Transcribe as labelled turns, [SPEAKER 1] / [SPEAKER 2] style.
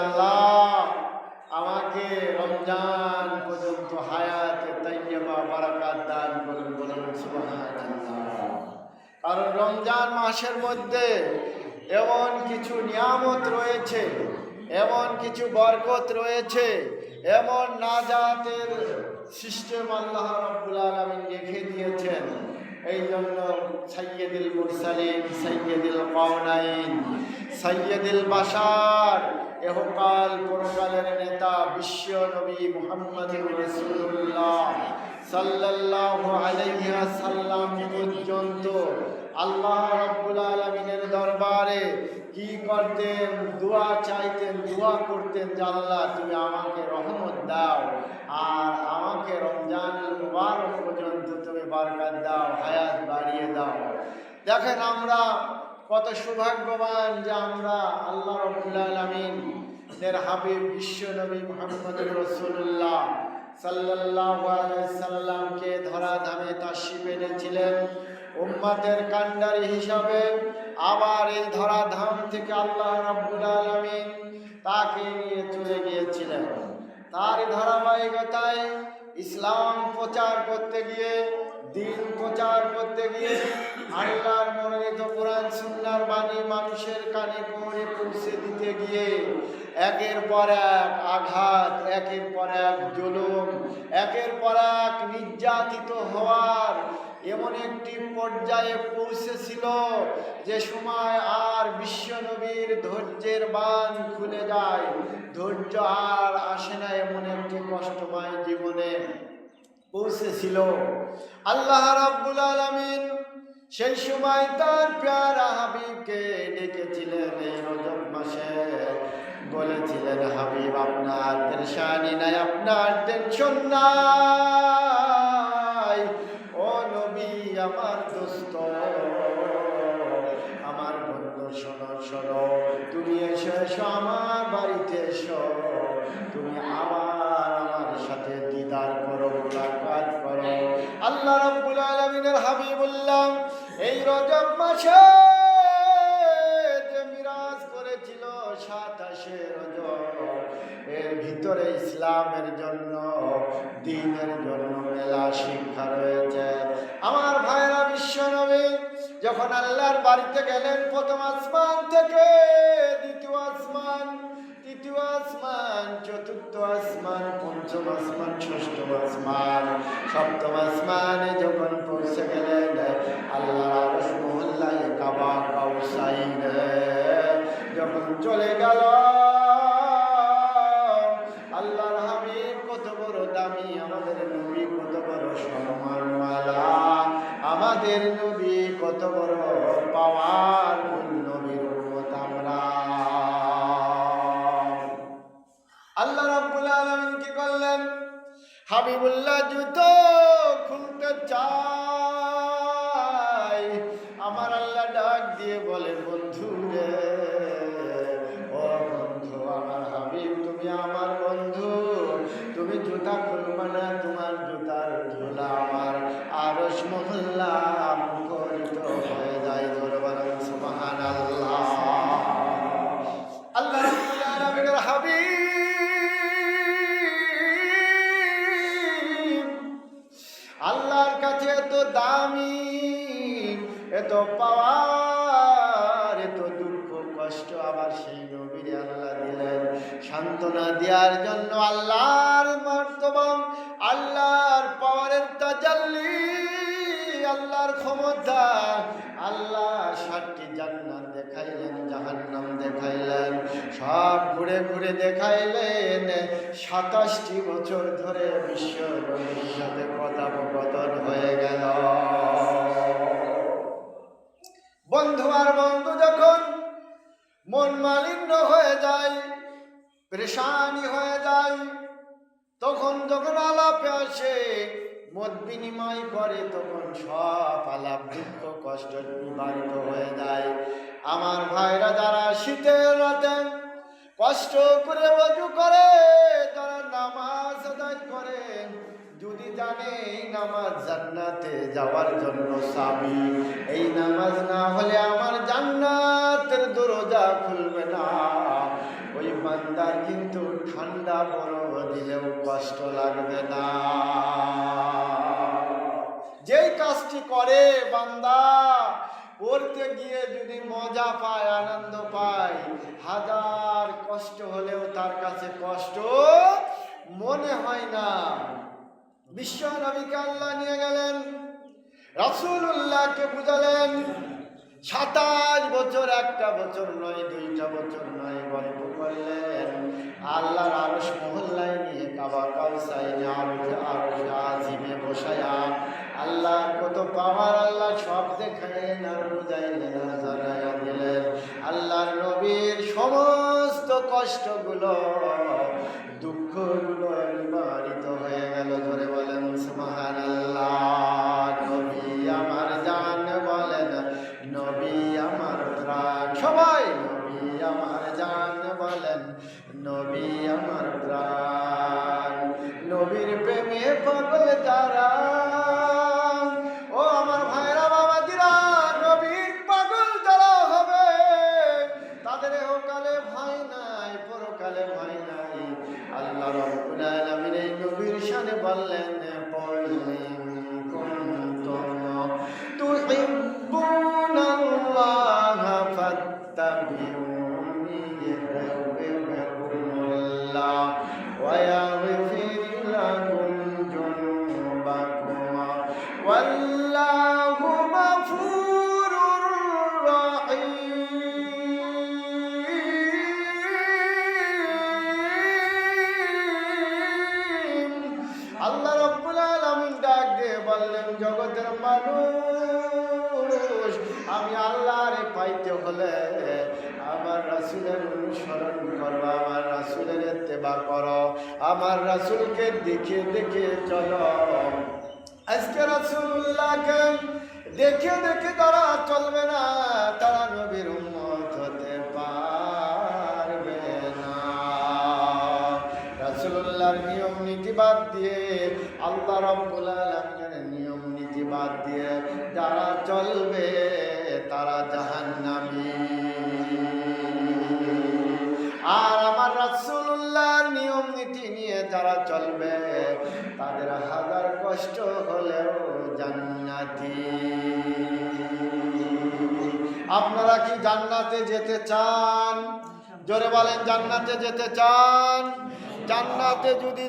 [SPEAKER 1] আল্লাহ আমাকে রমজান পর্যন্ত হায়াতে কারণ রমজান মাসের মধ্যে এমন কিছু নিয়ামত রয়েছে, এমন কিছু বরকত রয়েছে, এমন নাজাতের সিস্টেম আল্লাহ রব্বুল এই জন্য সৈয়দুল মুরসালিন সৈয়দুল কওনাইন সৈয়দুল বাশার, এহকাল পরকালের নেতা বিশ্ব নবী মুহাম্মদ রাসূলুল্লাহ সাল্লাল্লাহু আলাইহি সাল্লাম পর্যন্ত আল্লাহ রাব্বুল আলামিনের দরবারে কি করতেন, দোয়া চাইতেন, দোয়া করতেন যে তুমি আমাকে রহমত দাও। আর আমাকে রমজান মুবারক বরকত দাও, হায়াত বাড়িয়ে দাও। দেখেন আমরা কত সৌভাগ্যবান যে আমরা আল্লাহ রব্বুল আলামিন এর হাবিব বিশ্ব নবী মুহাম্মদ রাসূলুল্লাহ সাল্লাল্লাহু সাল্লামকে ধরা ধামে তাশরিফ এনেছিলেন। উম্মাতের কান্ডারি হিসাবে আবার এই ধরা ধাম থেকে আল্লাহ রাব্বুল আলামিন তাকে নিয়ে চলে গিয়েছিলেন। তার ধারাবাহিকতায় ইসলাম প্রচার করতে গিয়ে দিন প্রচার করতে গিয়ে আল্লাহর মনোনীত কোরআন সুন্নার বাণী মানুষের কানে করে পৌঁছে দিতে গিয়ে একের পর এক আঘাত, একের পর এক জুলুম, একের পর এক নির্যাতিত হওয়ার এমন একটি পর্যায়ে পৌঁছেছিল যে সময় আর বিশ্বনবীর ধৈর্যের বান খুলে যায়। ধৈর্য আর আসে না এমন একটি কষ্টময় জীবনে। পৌঁছেছিল। আল্লাহ রাব্বুল আলামিন সেই সময় তার প্যারা হাবিবকে ডেকেছিলেন এই রজব মাসে। বলেছিলেন, হাবিব, আপনার পেরেশানি নাই, আপনার টেনশন নাই। ও নবী, আমার দোস্ত, আমার বন্ধু, শোনো শোনো, তুমি এসো এসো, আমার বাড়িতে এসো। তুমি আল্লাহ রাব্বুল আলামিনের হাবিবুল্লাহ এই রজব মাসে যে মিরাজ করেছিল সাতাশে রজব, এর ভিতরে ইসলামের জন্য, দিনের জন্য মেলা শিক্ষা রয়েছে। আমার ভাইরা বিশ্ব নবী যখন আল্লাহর বাড়িতে গেলেন প্রথম আসমান থেকে দ্বিতীয় আসমান তৃতীয় আসমান, চতুর্থ আসমান, পঞ্চম আসমান, ষষ্ঠ আসমান, সপ্তম আসমানে যখন পৌঁছে গেলেন আল্লাহ আরশ কাবা কাউসাইন, যখন চলে গেল জুতো খুলতে চাই। আমার আল্লাহ ডাক দিয়ে বলে, বন্ধু রে, ও বন্ধু, আমার হাবিব, তুমি আমার বন্ধু। তুমি জুতা খুলবে না, তোমার আল্লাহর কাছে এত দামি, এত পাওয়ার, এত দুঃখ, কষ্ট আবার সেই নবীর আল্লাহ দিলেন। সান্ত্বনা দেওয়ার জন্য আল্লাহর মর্তবা, আল্লাহর পাওয়ারের তাজাল্লি, আল্লাহর ক্ষমতা, আল্লাহ ষাটটি জান্নাত দেখাইলেন, জাহান্নাম দেখাইলেন, সব ঘুরে ঘুরে দেখাইলেন। সাতাশটি বছর ধরে বিশ্ব মালিন্য হয়ে যায়, পরেশানি হয়ে যায়। তখন যখন আলাপে আসে, মত বিনিময় করে তখন সব আলাপ, দুঃখ, কষ্ট নিবারিত হয়ে যায়। আমার ভাইরা যারা শীতের রাতে কষ্ট করে অজু করে, তারা নামাজ আদায় করে। জানে এই নামাজ জান্নাতে যাওয়ার জন্য সাবি। এই নামাজ না হলে আমার জান্নাতের দরজা খুলবে না। ওই বান্দার কিন্তু ঠান্ডা বরফ দিলেও কষ্ট লাগবে না। যেই কাজটি করে বান্দা করতে গিয়ে যদি মজা পায়, আনন্দ পায়, হাজার কষ্ট হলেও তার কাছে কষ্ট মনে হয় না। বিশ্ব নবীকে আল্লাহ নিয়ে গেলেন, রাসূলুল্লাহকে বুঝালেন, সাতাশ বছর একটা বছর নয়, দুইটা বছর নয়, গল্প করলেন। আল্লাহর আরশ মহল্লায় নিয়ে কাবা কাউসাই বসায়া আল্লাহ কত পাওয়ার আল্লাহ সব দেখাইলেন আর বুঝাইলেন, জানাইয়া দিলেন, আল্লাহর নবীর সমস্ত কষ্টগুলো প্রেমে পাগল যারা ও আমার ভাইরা, বাবাজিরা নবীর পাগল যারা হবে, তাদের ওকালে ভাই নাই, পরকালে ভাই নাই। আল্লাহ রাব্বুল আলামিন এই নবীর শানে বললেন পড়লেন বললেন, জগতের মানুষ, আমি আল্লাহরে পাইতে হলে আমার রাসূলের অনুসরণ করো আমার রাসূলের ইত্তেবা করো, আমার রাসূলকে দেখে দেখে চলো। আজকে রাসূলুল্লাহকে দেখে দেখে তারা চলবে না, তারা নবীর বাদ দিয়ে, আল্লাহ রাব্বুল আলামিনের নিয়ম নীতি বাদ দিয়ে যারা চলবে তারা জাহান্নামী। আর আমার রাসূলুল্লাহর নিয়ম নীতি নিয়ে যারা চলবে, তাদের হাজার কষ্ট হলেও জান্নাতি। আপনারা কি জান্নাতে যেতে চান? জোরে বলেন, জান্নাতে যেতে চান? জান্নাতে যদি